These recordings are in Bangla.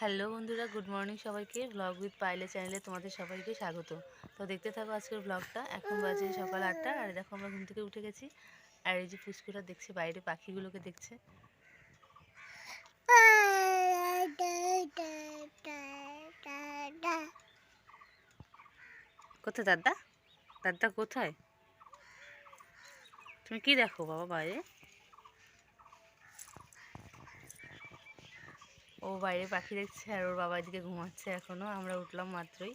হ্যালো বন্ধুরা, গুড মর্নিং সবাইকে। ব্লগ উইথ পাইলে চ্যানেলে তোমাদের সবাইকে স্বাগত। তো দেখতে থাকো আজকের ব্লগটা এখন বাজে সকাল আটটা, আর দেখো আমরা ঘুম থেকে উঠে গেছি। আর এই যে পুষ্কুরা দেখছে, বাইরে পাখিগুলোকে দেখছে। কোথায় দাদা? দাদা কোথায়? তুমি কি দেখো বাবা বাইরে? ও বাইরে পাখি দেখছে আর ওর বাবা এদিকে ঘুমাচ্ছে এখনও আমরা উঠলাম মাত্রই।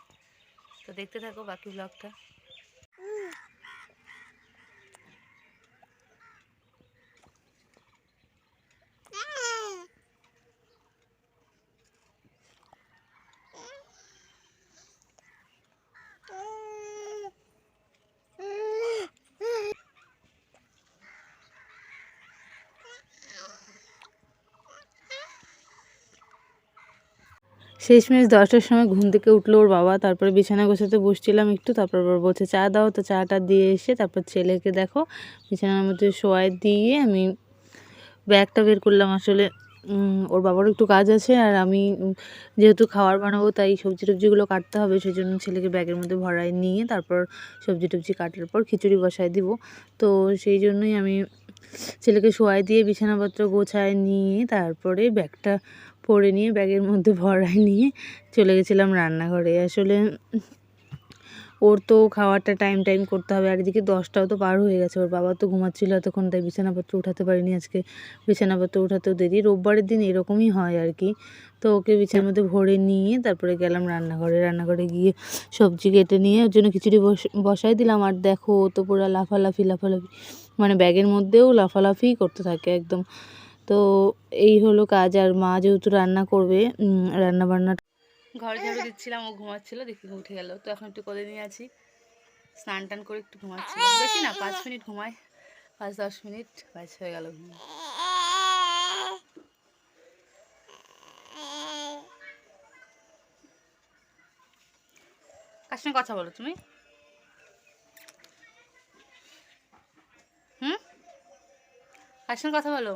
তো দেখতে থাকো বাকি ব্লগটা শেষমেশ দশটার সময় ঘুম থেকে উঠল ওর বাবা। তারপরে বিছানা গোছাতে বসছিলাম একটু, তারপর বলছে, চা দাও তো, চাটা দিয়ে এসে তারপর ছেলেকে দেখো, বিছানার মধ্যে শোয়াই দিয়ে আমি ব্যাগটা বের করলাম। আসলে ওর বাবারও একটু কাজ আছে আর আমি যেহেতু খাবার বানাবো, তাই সবজি টবজিগুলো কাটতে হবে সেই জন্য ছেলেকে ব্যাগের মধ্যে ভরাই নিয়ে তারপর সবজি টবজি কাটার পর খিচুড়ি বসায় দিব। তো সেই জন্যই আমি ছেলেকে শোয়াই দিয়ে বিছানাপত্র গোছায় নিয়ে তারপরে ব্যাগটা পরে নিয়ে ব্যাগের মধ্যে ভরাই নিয়ে চলে গেছিলাম রান্নাঘরে। আসলে ওর তো খাওয়ারটা টাইম টাইম করতে হবে। আর এদিকে দশটাও তো পার হয়ে গেছে। ওর বাবা তো ঘুমাচ্ছিল এতক্ষণ, তাই বিছানাপত্র উঠাতে পারিনি আজকে। বিছানাপত্র উঠাতেও দেরি। রোববারের দিন এরকমই হয় আর কি। তো ওকে বিছানার মধ্যে ভরে নিয়ে তারপরে গেলাম রান্নাঘরে। রান্নাঘরে গিয়ে সবজি কেটে নিয়ে ওর জন্য খিচুড়ি বস- বসাই দিলাম। আর দেখো ও তো পুরো লাফালাফি লাফালাফি। মানে ব্যাগের মধ্যেও লাফালাফি করতে থাকে একদম। তো এই হলো কাজ আর মা যেহেতু রান্না করবে রান্না বান্না ঘর ঝাড়ু দিচ্ছিলাম, ও ঘুমাচ্ছিল, দেখি উঠে গেল। তো এখন একটু কোলে নিয়ে আছি। স্নান টান করে একটু ঘুমাচ্ছি বেশি না, পাঁচ মিনিট ঘুমায় পাঁচ দশ মিনিট, ব্যাস হয়ে গেল কার সঙ্গে কথা বলো তুমি? হুম? কার সঙ্গে কথা বলো?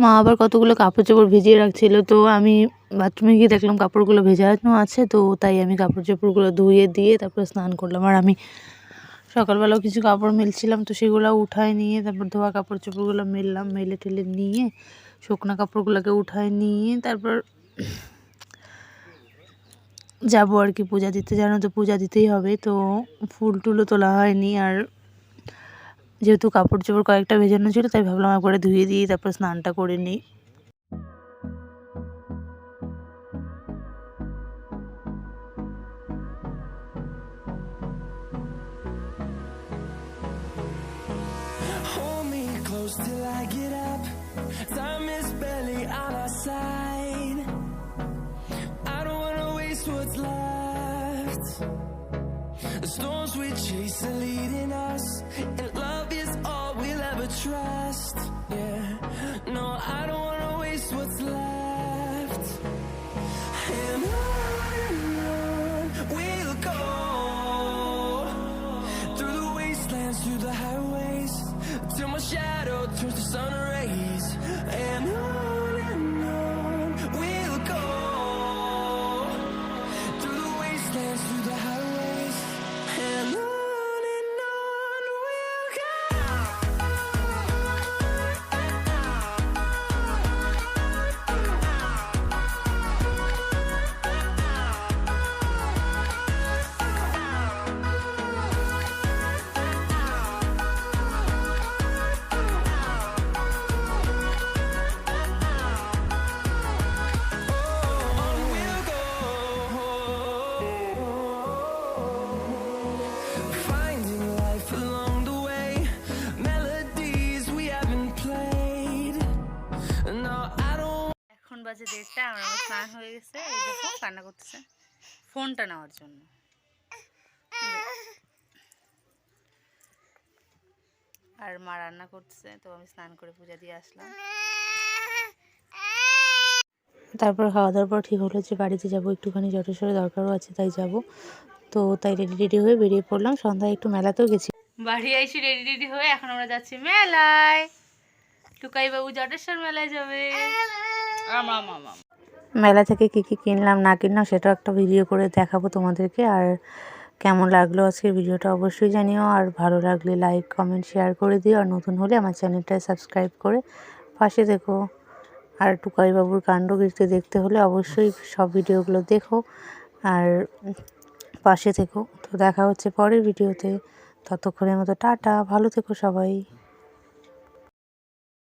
মা আবার কতগুলো কাপড় চোপড় ভিজিয়ে রাখছিল, তো আমি বাথরুমে গিয়ে দেখলাম কাপড়গুলো ভেজানো আছে, তো তাই আমি কাপড় চোপড়গুলো ধুয়ে দিয়ে তারপর স্নান করলাম। আর আমি সকালবেলাও কিছু কাপড় মেলছিলাম, তো সেগুলো উঠায় নিয়ে তারপর ধোয়া কাপড় চোপড়গুলো মেললাম, মেলে টেলে নিয়ে শুকনো কাপড়গুলোকে উঠায় নিয়ে তারপর যাব আর কি পূজা দিতে। জানো তো পূজা দিতেই হবে, তো ফুল টুলও তোলা হয়নি আর যেহেতু কাপড় চোপড় কয়েকটা ভেজানো ছিল তাই ভাবলাম একবারে ধুয়ে দিয়ে তারপর স্নানটা করে নিই till I get up. Time is barely on our side. I don't wanna waste what's left. The storms we chase are leading us, বাজে দেড়টা আমার আবার স্নান হয়ে গেছে এই দেখো কান্না করতেছে। ফোনটা নেওয়ার জন্য। আর মা রান্না করতেছে তো আমি স্নান করে পূজা দিয়ে আসলাম। তারপর খাওয়া দাওয়ার পর ঠিক হলো যে বাড়িতে যাব একটুখানি জটেশ্বরে দরকারও আছে তাই যাব। তো তাই রেডি রেডি হয়ে বেরিয়ে পড়লাম। সন্ধ্যায় একটু মেলাতেও গেছি। বাড়ি এসে রেডি রেডি হয়ে এখন আমরা যাচ্ছি মেলায়। টুকাই বাবু জটেশ্বর মেলায় যাবে। মেলা থেকে কী কী কিনলাম না কিনলাম সেটাও একটা ভিডিও করে দেখাবো তোমাদেরকে। আর কেমন লাগল আজকের ভিডিওটা অবশ্যই জানিও। আর ভালো লাগলে লাইক কমেন্ট শেয়ার করে দিও। আর নতুন হলে আমার চ্যানেলটা সাবস্ক্রাইব করে পাশে দেখো আর টুকাই বাবুর কাণ্ড কীর্তি দেখতে হলে অবশ্যই সব ভিডিওগুলো দেখো। আর পাশে থেকো। তো দেখা হচ্ছে পরের ভিডিওতে ততক্ষণের মতো টাটা। ভালো থেকো সবাই।